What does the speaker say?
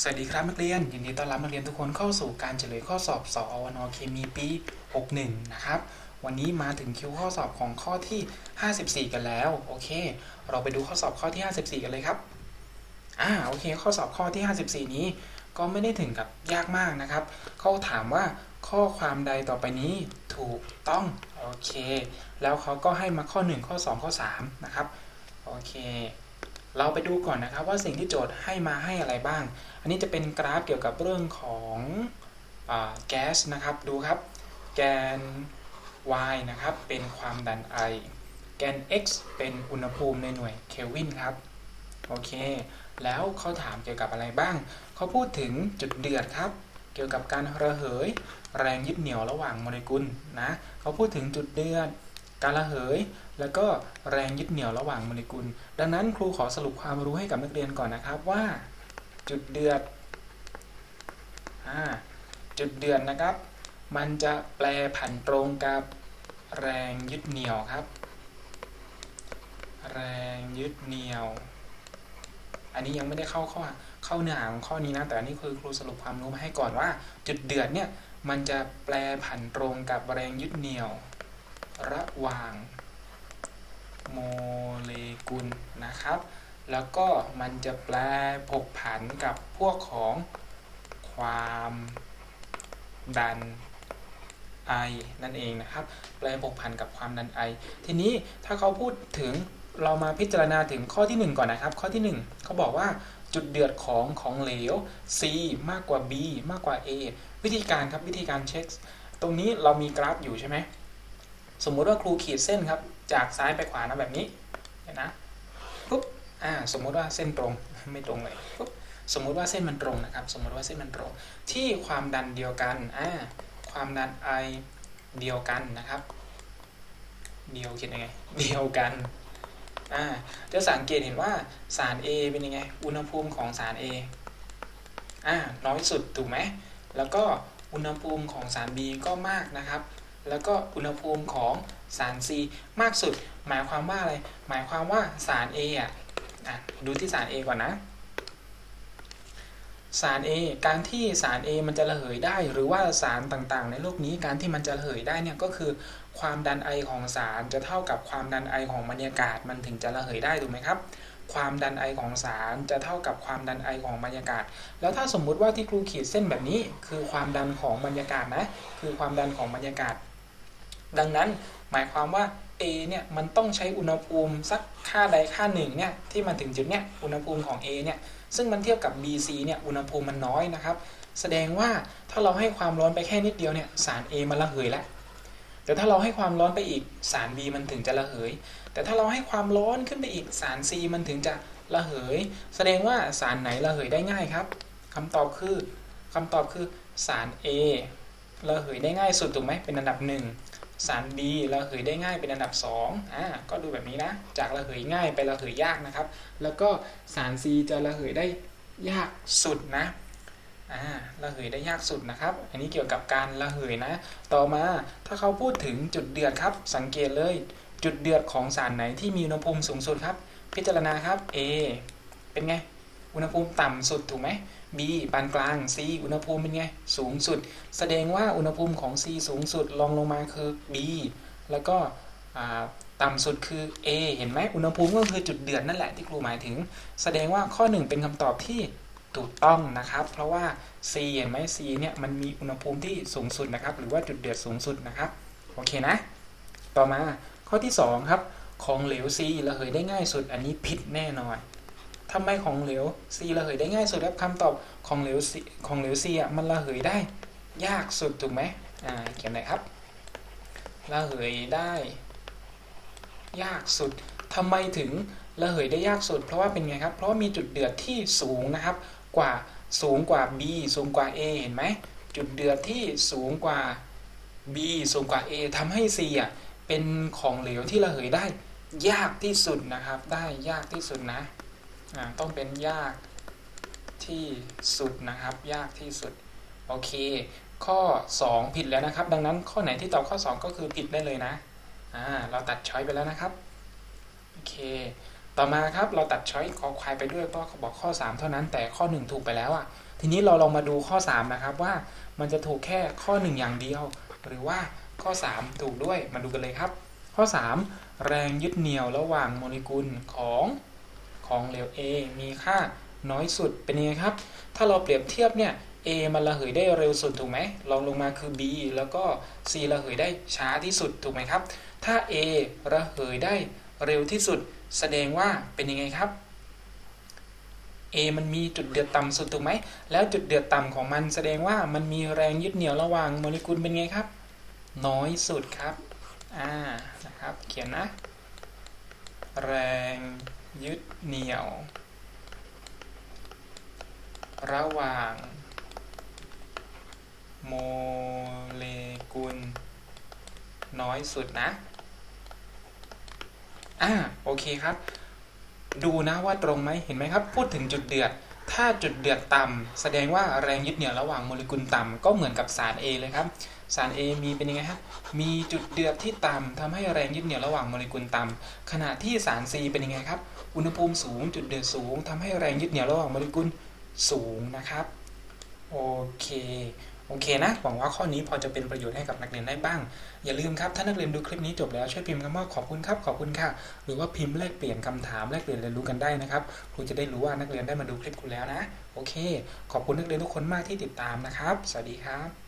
สวัสดีครับนักเรียนยินดีต้อนรับนักเรียนทุกคนเข้าสู่การเฉลยข้อสอบสอวนเคมีปี 61 นะครับ วันนี้มาถึงคิวข้อสอบของข้อที่ 54 กันแล้ว โอเค เราไปดูข้อสอบข้อที่ 54 กันเลยครับ อ่า โอเค ข้อสอบข้อที่ 54 นี้ก็ไม่ได้ถึงกับยากมากนะครับ เขาถามว่าข้อความใดต่อไปนี้ถูกต้อง โอเค แล้วเขาก็ให้มาข้อ 1 ข้อ 2 ข้อ 3 นะครับ โอเค เราไปดูก่อนนะครับว่าสิ่งที่โจทย์ให้มาให้อะไรบ้าง อันนี้จะเป็นกราฟเกี่ยวกับเรื่องของอแก๊สนะครับ ดูครับ แกน y นะครับ เป็นความดันไอแกน x เป็นอุณหภูมิในหน่วยเคลวินครับ โอเค แล้วเขาถามเกี่ยวกับอะไรบ้าง เขาพูดถึงจุดเดือดครับ เกี่ยวกับการระเหย แรงยึดเหนี่ยวระหว่างโมเลกุลนะ เขาพูดถึงจุดเดือด การระเหย แล้วก็แรงยึดเหนี่ยวระหว่างโมเลกุล ดังนั้นครูขอสรุปความรู้ให้กับนักเรียนก่อนนะครับว่า จุดเดือดอจุดเดือดนะครับ มันจะแปลผันตรงกับแรงยึดเหนี่ยวครับ แรงยึดเหนี่ยว อันนี้ยังไม่ได้เข้าข้อเข้าเนื้อหาของข้อนี้นะ แต่อันนี้คือครูสรุปความรู้มาให้ก่อนว่า จุดเดือดเนี่ยมันจะแปลผันตรงกับแรงยึดเหนี่ยว ระหว่างโมเลกุลนะครับ แล้วก็มันจะแปลผกผันกับพวกของความดันไอนั่นเองนะครับ แปลผกผันกับความดันไอ ทีนี้ถ้าเขาพูดถึงเรามาพิจารณาถึงข้อที่ 1 ก่อนนะครับ ข้อที่ 1 เขาบอกว่าจุดเดือดของของเหลว C มากกว่า B มากกว่า A วิธีการครับวิธีการเช็ค ตรงนี้เรามีกราฟอยู่ใช่ไหม สมมุติว่าครูขีดเส้นครับ จากซ้ายไปขวานะแบบนี้เห็นนะปุ๊บอ่าสมมุติว่าเส้นตรงไม่ตรงเลยปุ๊บสมมุติว่าเส้นมันตรงนะครับ สมมุติว่าเส้นมันตรง ที่ความดันเดียวกันอ่าความดันไอเดียวกันนะครับ เดียวคิดยังไง เดียวกันอ่าจะสังเกตเห็นว่าสาร A เป็นยังไง อุณหภูมิของสาร A อ่าน้อยสุดถูกไหมแล้วก็อุณหภูมิของสาร B ก็มากนะครับ แล้วก็อุณหภูมิของสาร C มากสุด หมายความว่าอะไร หมายความว่าสาร A อะอะดูที่สาร A ก่อนนะ สาร A การที่สาร A มันจะระเหยได้ หรือว่าสารต่างๆ ในโลกนี้การที่มันจะระเหยได้เนี่ยก็คือความดันไอของสารจะเท่ากับความดันไอของบรรยากาศมันถึงจะระเหยได้ถูกไหมครับ ความดันไอของสารจะเท่ากับความดันไอของบรรยากาศ แล้วถ้าสมมุติว่าที่ครูขีดเส้นแบบนี้ คือความดันของบรรยากาศนะ คือความดันของบรรยากาศ ดังนั้นหมายความว่า A เนี่ยมันต้องใช้อุณหภูมิสักค่าใดค่าหนึ่งเนี่ยที่มาถึงจุดเนี้ยอุณหภูมิของ A เนี่ยซึ่งมันเทียบกับ BC เนี่ยอุณหภูมิมันน้อยนะครับแสดงว่าถ้าเราให้ความร้อนไปแค่นิดเดียวเนี่ยสาร A มันระเหยแล้วแต่ถ้าเราให้ความร้อนไปอีกสาร B มันถึงจะระเหย แต่ถ้าเราให้ความร้อนขึ้นไปอีกสาร C มันถึงจะระเหย แสดงว่าสารไหนระเหยได้ง่ายครับคำตอบคือคำตอบคือสาร A ระเหยได้ง่ายสุดถูกไหมเป็นอันดับหนึ่ง สาร B ระเหยได้ง่ายเป็นอันดับ2อ่าก็ดูแบบนี้นะ จากระเหยง่ายไประเหยยากนะครับ แล้วก็สาร C จะระเหยได้ยากสุดนะอ่าระเหยได้ยากสุดนะครับ อันนี้เกี่ยวกับการระเหยนะ ต่อมาถ้าเขาพูดถึงจุดเดือดครับ สังเกตเลยจุดเดือดของสารไหนที่มีอุณหภูมิสูงสุดครับ พิจารณาครับ A เป็นไง อุณหภูมิต่ำสุดถูกไหม B ปานกลาง C อุณหภูมิเป็นไง สูงสุด แสดงว่าอุณหภูมิของ C สูงสุดรองลงมาคือ B แล้วก็ต่ำสุดคือ A เห็นไหมอุณหภูมิก็คือจุดเดือดนั่นแหละที่ครูหมายถึง แสดงว่าข้อ 1 เป็นคำตอบที่ถูกต้องนะครับ เพราะว่า C เห็นไหม C เนี่ยมันมีอุณหภูมิที่สูงสุดนะครับ หรือว่าจุดเดือดสูงสุดนะครับ โอเคนะ ต่อมาข้อที่ 2 ครับ ของเหลว C ระเหยได้ง่ายสุด อันนี้ผิดแน่นอน ทำไมของเหลว C ระเหยได้ง่ายสุดครับคำตอบของเหลว C ของเหลว C อะมันระเหยได้ ยากสุดถูกไหมอ่าเขียนหน่อยครับระเหยได้ ยากสุดทำไมถึงระเหยได้ยากสุด เพราะว่าเป็นไงครับ เพราะามีจุดเดือดที่สูงนะครับกว่าสูงกว่า B สูงกว่า A เห็นไหมจุดเดือดที่สูงกว่า B สูงกว่า A ทำให้ C อะเป็นของเหลวที่ระเหยได้ยากที่สุดนะครับ ได้ยากที่สุดนะ ต้องเป็นยากที่สุดนะครับ ยากที่สุด โอเค ข้อ 2 ผิดแล้วนะครับ ดังนั้นข้อไหนที่ตอบข้อ 2 ก็คือผิดได้เลยนะเราตัดช้อยไปแล้วนะครับโอเค ต่อมาครับเราตัดช้อยคอควายไปด้วยเพราะเขาบอกข้อ 3 เท่านั้นแต่ข้อ 1 ถูกไปแล้วอะทีนี้เราลองมาดูข้อ 3 นะครับว่ามันจะถูกแค่ข้อ 1 อย่างเดียว หรือว่าข้อ 3 ถูกด้วยมาดูกันเลยครับ ข้อ 3 แรงยึดเหนี่ยวระหว่างโมเลกุลของ ของเหลว A มีค่าน้อยสุดเป็นยังไงครับ ถ้าเราเปรียบเทียบเนี่ย A มันระเหยได้เร็วสุดถูกไหมลองลงมาคือ B แล้วก็ C ระเหยได้ช้าที่สุดถูกไหมครับ ถ้า A ระเหยได้เร็วที่สุด แสดงว่าเป็นยังไงครับ A มันมีจุดเดือดต่ำสุดถูกไหม แล้วจุดเดือดต่ำของมันแสดงว่ามันมีแรงยึดเหนี่ยวระหว่างโมเลกุลเป็นไงครับ น้อยสุดครับ อ่า นะครับ เขียนนะ แรง ยึดเหนี่ยว ระหว่าง โมเลกุล น้อยสุดนะ อ่าโอเคครับ ดูนะว่าตรงไหมเห็นไหมครับ พูดถึงจุดเดือด ถ้าจุดเดือดต่ำแสดงว่าแรงยึดเหนี่ยวระหว่างโมเลกุลต่ำก็เหมือนกับสาร A เลยครับสาร A มีเป็นยังไงครับมีจุดเดือดที่ต่ำทำให้แรงยึดเหนี่ยวระหว่างโมเลกุลต่ำขณะที่สาร C เป็นยังไงครับ อุณหภูมิสูงจุดเดือดสูงทำให้แรงยึดเหนี่ยวระหว่างโมเลกุลสูงนะครับ โอเคโอเคนะ หวังว่าข้อนี้พอจะเป็นประโยชน์ให้กับนักเรียนได้บ้าง อย่าลืมครับ ถ้านักเรียนดูคลิปนี้จบแล้วช่วยพิมพ์คำว่าขอบคุณครับ ขอบคุณค่ะ หรือว่าพิมพ์แลกเปลี่ยนคำถามแลกเปลี่ยนเรียนรู้กันได้นะครับ ครูจะได้รู้ว่านักเรียนได้มาดูคลิปคุณแล้วนะ โอเค ขอบคุณนักเรียนทุกคนมากที่ติดตามนะครับ สวัสดีครับ